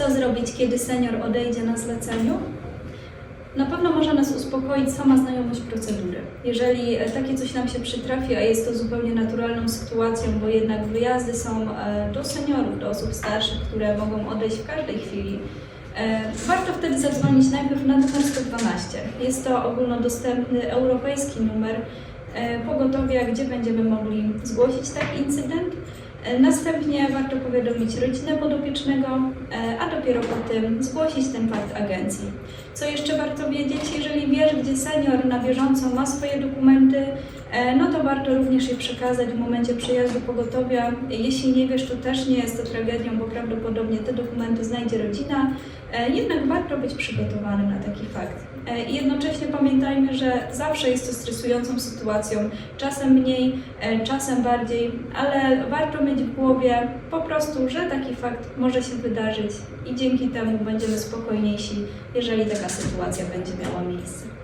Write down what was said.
Co zrobić, kiedy senior odejdzie na zleceniu? Na pewno może nas uspokoić sama znajomość procedury. Jeżeli e, takie coś nam się przytrafi, a jest to zupełnie naturalną sytuacją, bo jednak wyjazdy są e, do seniorów, do osób starszych, które mogą odejść w każdej chwili, e, warto wtedy zadzwonić najpierw na numer 112. Jest to ogólnodostępny europejski numer pogotowia, gdzie będziemy mogli zgłosić taki incydent. E, Następnie warto powiadomić rodzinę podopiecznego, e, a dopiero potem zgłosić ten fakt agencji. Co jeszcze warto wiedzieć, jeżeli wiesz, gdzie senior na bieżąco ma swoje dokumenty, no to warto również je przekazać w momencie przyjazdu pogotowia. Jeśli nie wiesz, to też nie jest to tragedią, bo prawdopodobnie te dokumenty znajdzie rodzina, e, jednak warto być przygotowanym na taki fakt. E, I jednocześnie pamiętajmy, że zawsze jest to stresującą sytuacją, czasem mniej, e, czasem bardziej, ale warto mieć w głowie po prostu, że taki fakt może się wydarzyć i dzięki temu będziemy spokojniejsi, jeżeli taka sytuacja będzie miała miejsce.